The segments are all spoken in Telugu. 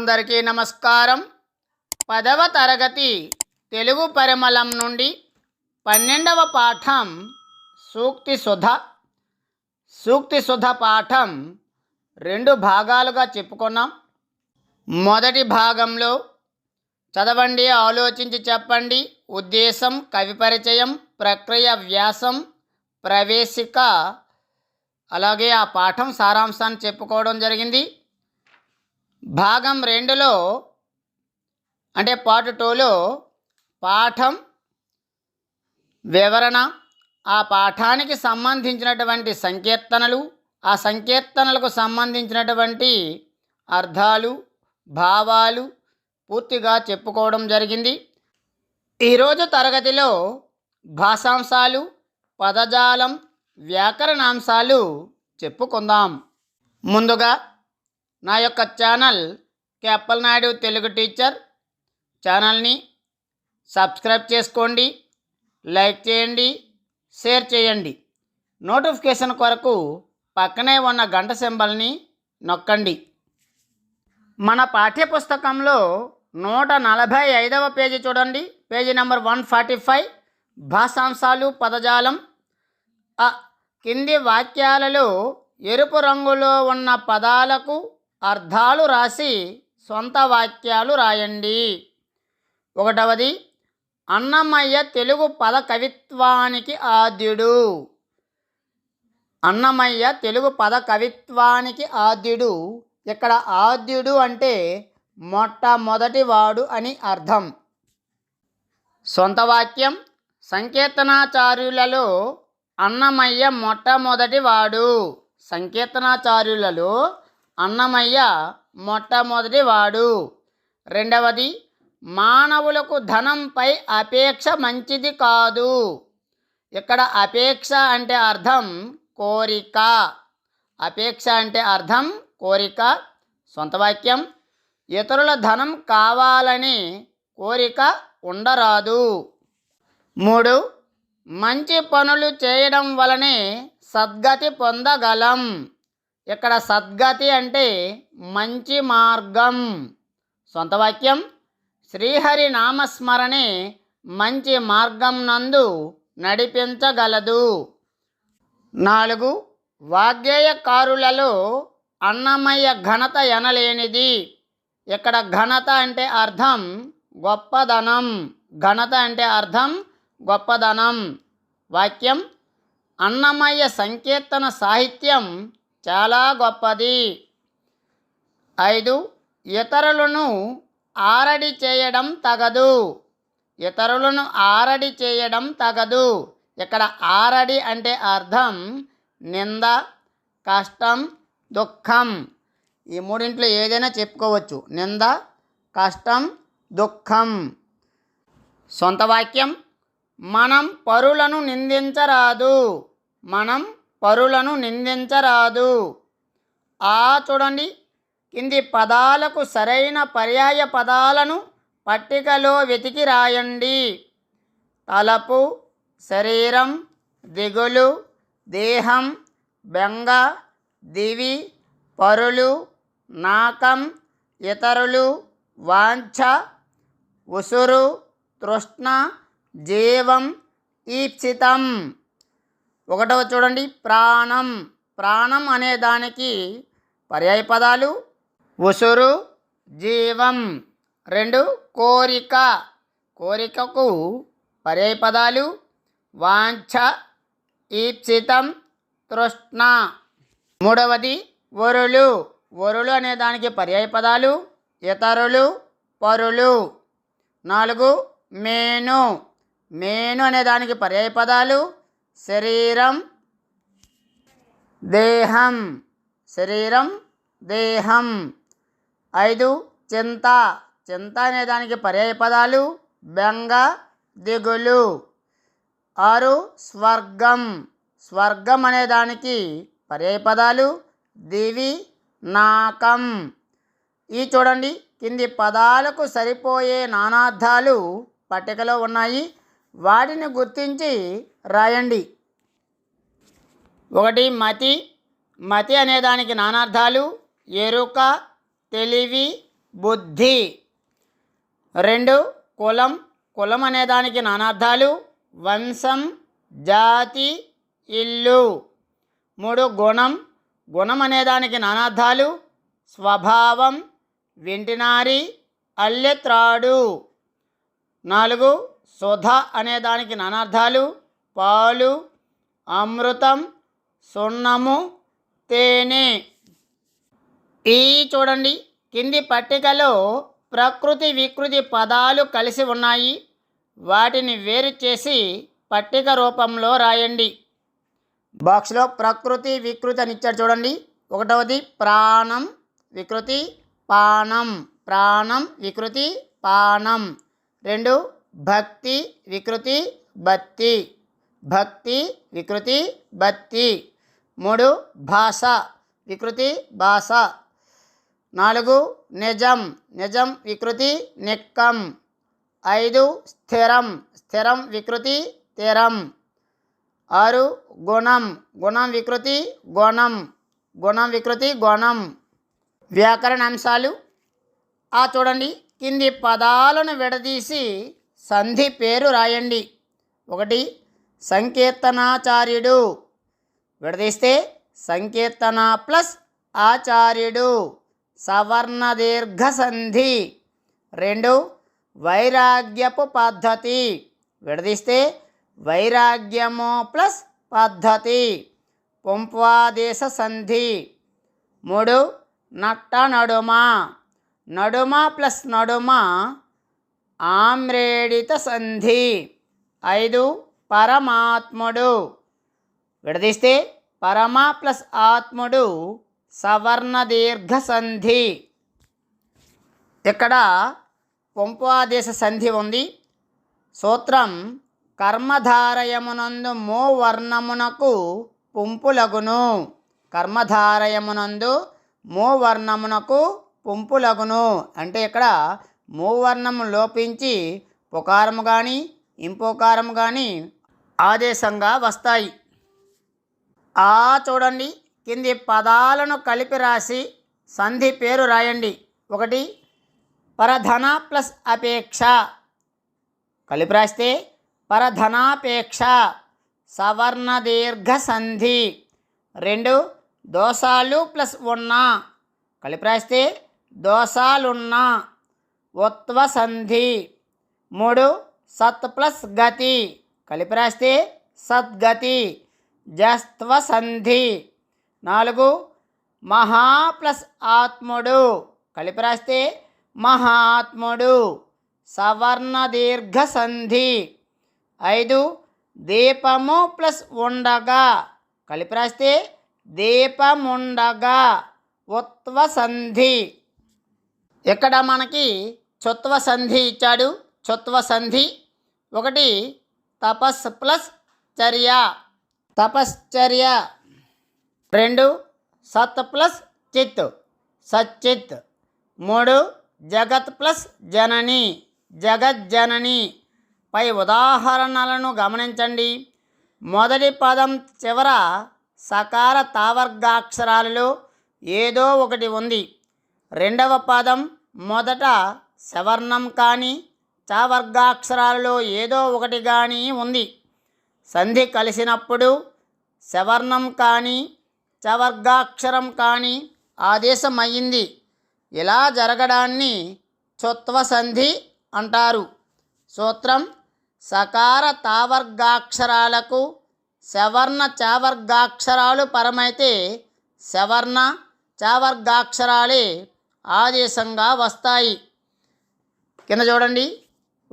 అందరికీ నమస్కారం. పదవ తరగతి తెలుగు పరిమళం నుండి పన్నెండవ పాఠం సూక్తి సుధ. సూక్తి సుధ పాఠం రెండు భాగాలుగా చెప్పుకున్నాం. మొదటి భాగంలో చదవండి ఆలోచించి చెప్పండి. ఉద్దేశం కవి పరిచయం ప్రక్రియ వ్యాసం ప్రవేశిక. అలాగే ఆ పాఠం సారాంశాన్ని చెప్పుకోవడం జరిగింది. భాగం రెండులో అంటే పార్ట్ టూలో పాఠం వివరణ ఆ పాఠానికి సంబంధించినటువంటి సంకీర్తనలు ఆ సంకీర్తనలకు సంబంధించినటువంటి అర్థాలు భావాలు పూర్తిగా చెప్పుకోవడం జరిగింది. ఈరోజు తరగతిలో భాషాంశాలు పదజాలం వ్యాకరణాంశాలు చెప్పుకుందాం. ముందుగా నా యొక్క ఛానల్ కేప్పల్ నాయుడు తెలుగు టీచర్ ఛానల్ని సబ్స్క్రైబ్ చేసుకోండి లైక్ చేయండి షేర్ చేయండి. నోటిఫికేషన్ కొరకు పక్కనే ఉన్న గంట సింబల్ని నొక్కండి. మన పాఠ్యపుస్తకంలో నూట నలభై ఐదవ పేజీ చూడండి. Page number one forty five. భాషాంశాలు పదజాలం. కింది వాక్యాలలో ఎరుపు రంగులో ఉన్న పదాలకు అర్థాలు రాసి సొంత వాక్యాలు రాయండి. ఒకటవది అన్నమయ్య తెలుగు పద కవిత్వానికి ఆద్యుడు. అన్నమయ్య తెలుగు పద కవిత్వానికి ఆద్యుడు. ఇక్కడ ఆద్యుడు అంటే మొట్టమొదటివాడు అని అర్థం. సొంత వాక్యం సంకీర్తనాచార్యులలో అన్నమయ్య మొట్టమొదటివాడు సంకీర్తనాచార్యులలో అన్నమయ్య మొట్టమొదటివాడు రెండవది మానవులకు ధనంపై అపేక్ష మంచిది కాదు. ఇక్కడ అపేక్ష అంటే అర్థం కోరిక. అపేక్ష అంటే అర్థం కోరిక సొంత వాక్యం. ఇతరుల ధనం కావాలని కోరిక ఉండరాదు. మూడు మంచి పనులు చేయడం వలనే సద్గతి పొందగలం. ఇక్కడ సద్గతి అంటే మంచి మార్గం. సొంత వాక్యం శ్రీహరి నామస్మరణే మంచి మార్గం నందు నడిపించగలదు. నాలుగు వాగ్గేయకారులలో అన్నమయ్య ఘనత ఎనలేనిది. ఇక్కడ ఘనత అంటే అర్థం గొప్పదనం. ఘనత అంటే అర్థం గొప్పదనం. వాక్యం అన్నమయ్య సంకీర్తన సాహిత్యం చాలా గొప్పది. ఐదు ఇతరులను ఆరడి చేయడం తగదు. ఇతరులను ఆరడి చేయడం తగదు. ఇక్కడ ఆరడి అంటే అర్థం నింద కష్టం దుఃఖం. ఈ మూడింట్లో ఏదైనా చెప్పుకోవచ్చు. నింద కష్టం దుఃఖం. సొంత వాక్యం మనం పరులను నిందించరాదు. మనం పరులను నిందించరాదు. ఆ చూడండి కింది పదాలకు సరైన పర్యాయ పదాలను పట్టికలో వెతికి రాయండి. తలపు శరీరం దిగులు దేహం బెంగ దివి పరులు నాకం ఇతరులు వాంఛ ఉసురు తృష్ణ జీవం ఈప్సితం. ఒకటవ చూడండి. ప్రాణం. ప్రాణం అనే దానికి పర్యాయ పదాలు. ఉసురు జీవం. రెండు కోరిక. కోరికకు పర్యాయ పదాలు. వాంఛ ఈప్సితం తృష్ణ. మూడవది వరులు. వరులు అనే దానికి పర్యాయ పదాలు. ఇతరులు పరులు. నాలుగు మేను. మేను అనే దానికి పర్యాయ పదాలు. శరీరం దేహం. శరీరం దేహం. ఐదు చింత. చింత అనే దానికి పర్యాయ పదాలు. బెంగ దిగులు. ఆరు స్వర్గం. స్వర్గం అనే దానికి పర్యాయ పదాలు. దివి నాకం. ఈ చూడండి కింది పదాలకు సరిపోయే నానార్థాలు పట్టికలో ఉన్నాయి. వాటిని గుర్తించి రాయండి. ఒకటి మతి. మతి అనేదానికి నానార్థాలు ఎరుక తెలివి బుద్ధి. రెండు కులం. కులం అనేదానికి నానార్థాలు వంశం జాతి ఇల్లు. మూడు గుణం. గుణం అనే దానికి నానార్థాలు స్వభావం వెంటినారి అల్లెత్రాడు నాలుగు సుధ అనే దానికి నానార్థాలు. పాలు అమృతం సున్నము తేనె. ఈ చూడండి కింది పట్టికలో ప్రకృతి వికృతి పదాలు కలిసి ఉన్నాయి. వాటిని వేరు చేసి పట్టిక రూపంలో రాయండి. బాక్స్లో ప్రకృతి వికృతి అని ఇచ్చాడు చూడండి. ఒకటవది ప్రాణం వికృతి పానం. ప్రాణం వికృతి పానం. రెండు భక్తి వికృతి బత్తి. భక్తి వికృతి బత్తి. మూడు భాష వికృతి భాష. నాలుగు నిజం నిజం వికృతి నిక్కం. ఐదు స్థిరం స్థిరం వికృతి తీరం. ఆరు గుణం గుణం వికృతి గుణం. గుణం వికృతి గుణం. వ్యాకరణ అంశాలు. ఆ చూడండి కింది పదాలను విడదీసి సంధి పేరు రాయండి. ఒకటి సంకీర్తనాచార్యుడు. విడదీస్తే సంకీర్తన ప్లస్ ఆచార్యుడు. సవర్ణ దీర్ఘ సంధి. రెండు వైరాగ్యపు పద్ధతి. విడదీస్తే వైరాగ్యము ప్లస్ పద్ధతి. పుంప్వాదేశ సంధి. మూడు నట్ట నడుమ. నడుమ ప్లస్ నడుమ ఆమ్రేడిత సంధి. ఐదు పరమాత్ముడు. విడదీస్తే పరమ ప్లస్ ఆత్ముడు సవర్ణ దీర్ఘ సంధి. ఇక్కడ పొంపాదేశ సంధి ఉంది. సూత్రం కర్మధారయమునందు మో వర్ణమునకు పుంపులగును కర్మధారయమునందు మో వర్ణమునకు పుంపులగును అంటే ఇక్కడ మూవర్ణము లోపించి పుకారము కానీ ఇంపోకారము కానీ ఆదేశంగా వస్తాయి. ఆ చూడండి కింది పదాలను కలిపి రాసి సంధి పేరు రాయండి. ఒకటి పరధన ప్లస్ అపేక్ష. కలిపి రాస్తే పరధనాపేక్ష సవర్ణ దీర్ఘ సంధి. రెండు దోషాలు ప్లస్ ఉన్నా. కలిపి రాస్తే దోషాలున్నా. ఉత్వసంధి. మూడు సత్ ప్లస్ గతి. కలిపి రాస్తే సద్గతి. జస్త్వ సంధి నాలుగు మహా ప్లస్ ఆత్ముడు. కలిపి రాస్తే మహాత్ముడు. సవర్ణ దీర్ఘ సంధి ఐదు దీపము ప్లస్ ఉండగా. కలిపి రాస్తే దీపముండగా. ఉత్వసంధి. ఇక్కడ మనకి చుత్వ సంధి ఇచ్చాడు. చుత్వ సంధి ఒకటి తపస్ ప్లస్ చర్య. తపశ్చర్య రెండు సత్ ప్లస్ చిత్. సచ్చిత్ మూడు జగత్ ప్లస్ జనని. జగజ్జనని పై ఉదాహరణలను గమనించండి. మొదటి పదం చివర సకార తావర్గాక్షరాలలో ఏదో ఒకటి ఉంది. రెండవ పదం మొదట సవర్ణం కానీ చావర్గాక్షరాలలో ఏదో ఒకటి కానీ ఉంది. సంధి కలిసినప్పుడు సవర్ణం కానీ చవర్గాక్షరం కానీ ఆదేశమయ్యింది. ఇలా జరగడాన్ని చొత్వ సంధి అంటారు. సూత్రం సకార తావర్గాక్షరాలకు సవర్ణ చావర్గాక్షరాలు పరమైతే సవర్ణ చావర్గాక్షరాలే ఆదేశంగా వస్తాయి. కింద చూడండి.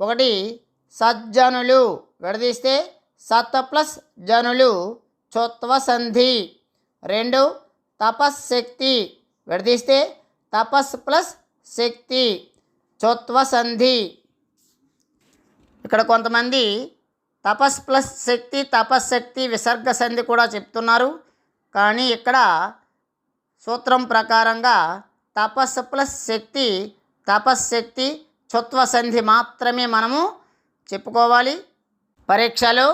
ఒకటి సజ్జనులు. విడదీస్తే సత్ ప్లస్ జనులు. చొత్వ సంధి. రెండు తపశ్శక్తి. విడదీస్తే తపస్ ప్లస్ శక్తి. చొత్వ సంధి. ఇక్కడ కొంతమంది తపస్ ప్లస్ శక్తి తపశ్శక్తి విసర్గ సంధి కూడా చెప్తున్నారు. కానీ ఇక్కడ సూత్రం ప్రకారంగా తపస్సు ప్లస్ శక్తి తపశ్శక్తి చుత్వ సంధి మాత్రమే మనము చెప్పుకోవాలి. పరీక్షలో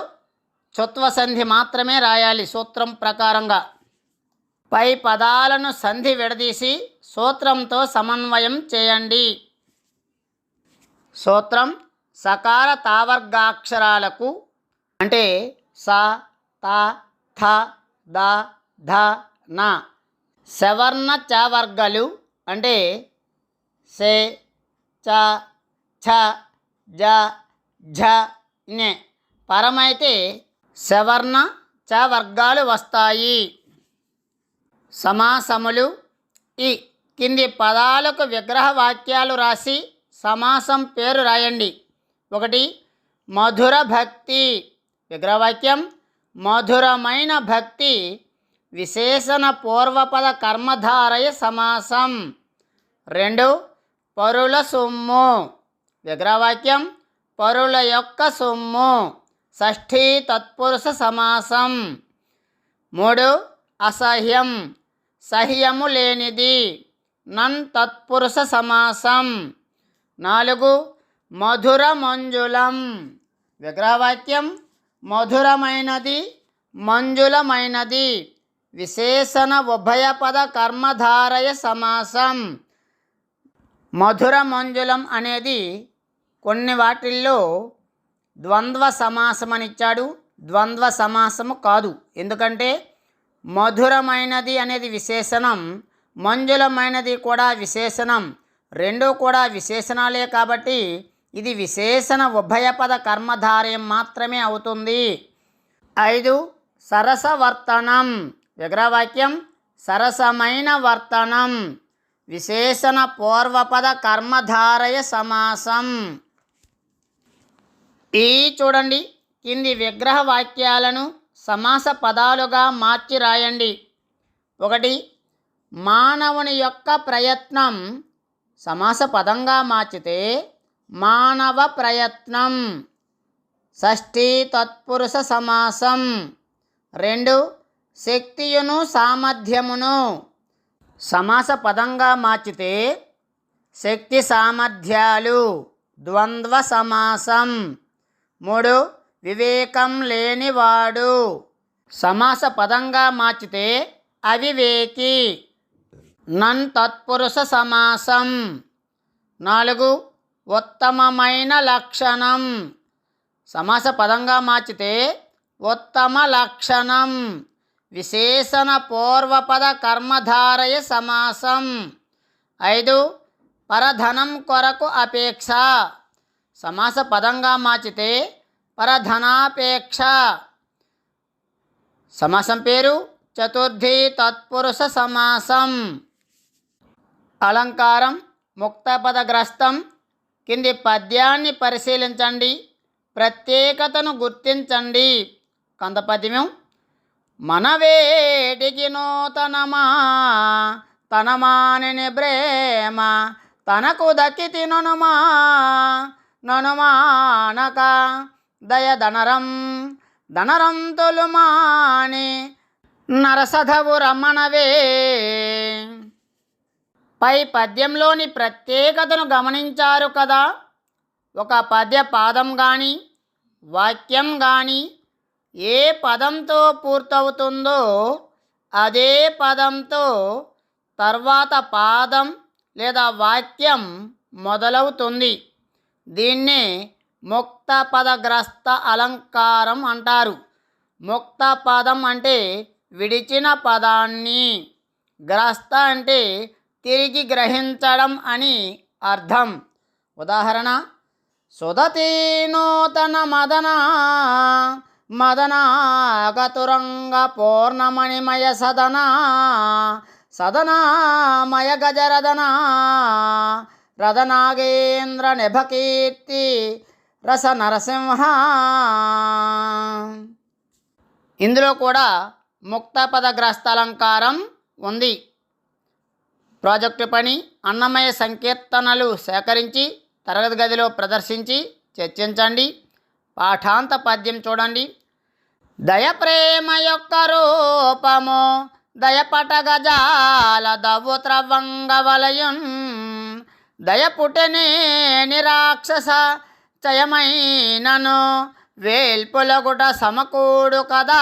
చుత్వ సంధి మాత్రమే రాయాలి సూత్రం ప్రకారంగా. పై పదాలను సంధి విడదీసి సూత్రంతో సమన్వయం చేయండి. సూత్రం సకార తావర్గాక్షరాలకు అంటే స త థ ద ధ న. సవర్ణ చావర్గలు అంటే సే చ ఛ జ ఝ నే పరమైతే సవర్ణ చ వర్గాలు వస్తాయి. సమాసములు ఈ కింది పదాలకు విగ్రహ వాక్యాలు రాసి సమాసం పేరు రాయండి. ఒకటి మధుర భక్తి. విగ్రహవాక్యం మధురమైన భక్తి. విశేషణ పూర్వపద కర్మధారయ సమాసం. రెండు పరుల సొమ్ము. విగ్రహవాక్యం పరుల యొక్క సొమ్ము. షష్ఠీ తత్పురుష సమాసం. మూడు అసహ్యం సహ్యము లేనిది నన్ తత్పురుష సమాసం. నాలుగు మధుర మంజులం. విగ్రహవాక్యం మధురమైనది మంజులమైనది. విశేషణ ఉభయపద కర్మధారయ సమాసం. మధుర మంజులం అనేది కొన్ని వాటిల్లో ద్వంద్వ సమాసం అని ఇచ్చాడు ద్వంద్వ సమాసము కాదు. ఎందుకంటే మధురమైనది అనేది విశేషణం మంజులమైనది కూడా విశేషణం రెండూ కూడా విశేషణాలే కాబట్టి ఇది విశేషణ ఉభయపద కర్మధారయం మాత్రమే అవుతుంది. ఐదు సరసవర్తనం. విగ్రహవాక్యం సరసమైన వర్తనం. విశేషణ పూర్వపద కర్మధారయ సమాసం. ఈ చూడండి కింది విగ్రహ వాక్యాలను సమాస పదాలుగా మార్చి రాయండి. ఒకటి మానవుని యొక్క ప్రయత్నం. సమాస పదంగా మార్చితే మానవ ప్రయత్నం. షష్ఠీ తత్పురుష సమాసం. రెండు శక్తియును సామర్థ్యమును. సమాస పదంగా మార్చితే శక్తి సామర్థ్యాలు ద్వంద్వ సమాసం. మూడు వివేకం లేనివాడు. సమాస పదంగా మార్చితే అవివేకి. నన్ తత్పురుష సమాసం. నాలుగు ఉత్తమమైన లక్షణం. సమాస పదంగా మార్చితే ఉత్తమ లక్షణం. విశేషణ పూర్వపద కర్మధారయ సమాసం. ఐదు పరధనం కొరకు అపేక్ష. సమాస పదంగా మార్చితే పరధనాపేక్ష. సమాసం పేరు చతుర్థి తత్పురుష సమాసం. అలంకారం ముక్తపదగ్రస్తం కింది పద్యాన్ని పరిశీలించండి. ప్రత్యేకతను గుర్తించండి. కొంత పద్యం మనవేటికి నూతనమా తనమాని ప్రేమ? తనకు దక్కితి ననుమా? ననుమానక? దయ ధనరం ధనరంతులు మాని నరసధవు రమణవే. పై పద్యంలోని ప్రత్యేకతను గమనించారు కదా? ఒక పద్య పాదం కానీ వాక్యం కానీ ఏ పదంతో పూర్తవుతుందో అదే పదంతో తర్వాత పాదం లేదా వాక్యం మొదలవుతుంది. దీన్నే ముక్త పదగ్రస్త అలంకారం అంటారు. ముక్త పదం అంటే విడిచిన పదాన్ని. గ్రస్త అంటే తిరిగి గ్రహించడం అని అర్థం. ఉదాహరణ సుదతి నూతన మదన మదనాగతురంగ పూర్ణమణిమయ సదన సదనామయ గజరదనా రదనాగేంద్ర నిభకీర్తి రస నరసింహ ఇందులో కూడా ముక్త అలంకారం ఉంది. ప్రాజెక్టు పని అన్నమయ సంకీర్తనలు సేకరించి తరగతి గదిలో ప్రదర్శించి చర్చించండి. పాఠాంత పద్యం చూడండి. దయ ప్రేమ యొక్క రూపము దయపట గజాల దవ్వు త్రవంగ వలయం దయ పుటనే నిరాక్షస చయమైనను వేల్పులగుట సమకూడు కదా.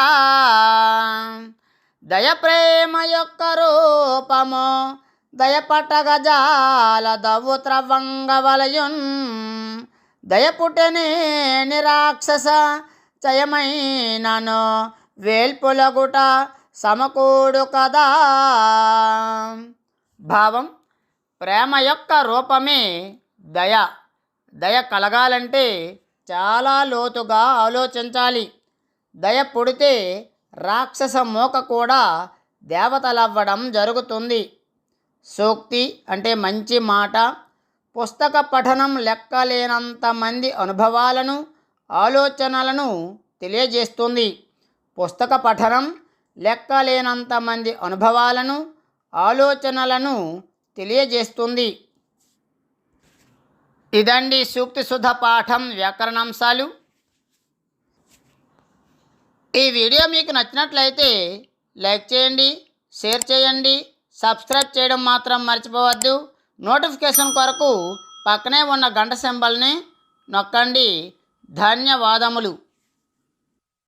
దయ ప్రేమ యొక్క రూపము దయపట గజాల దవ్వు వలయం దయపుటనే నిరాక్షస చయమైనను వేల్పులగుట సమకూడు కదా. భావం ప్రేమ యొక్క రూపమే దయ. దయ కలగాలంటే చాలా లోతుగా ఆలోచించాలి. దయ పుడితే రాక్షస మోక కూడా దేవతలవ్వడం జరుగుతుంది. సూక్తి అంటే మంచి మాట పుస్తక పఠనం లెక్కలేనంత మంది అనుభవాలను ఆలోచనలను తెలియజేస్తుంది. పుస్తక పఠనం లెక్కలేనంత మంది అనుభవాలను ఆలోచనలను తెలియజేస్తుంది. ఇదండి సూక్తి సుధ పాఠం వ్యాకరణాంశాలు. ఈ వీడియో మీకు నచ్చినట్లయితే లైక్ చేయండి షేర్ చేయండి సబ్స్క్రైబ్ చేయడం మాత్రం మర్చిపోవద్దు. నోటిఫికేషన్ కొరకు పక్కనే ఉన్న గంట సింబల్ని నొక్కండి. ధన్యవాదములు.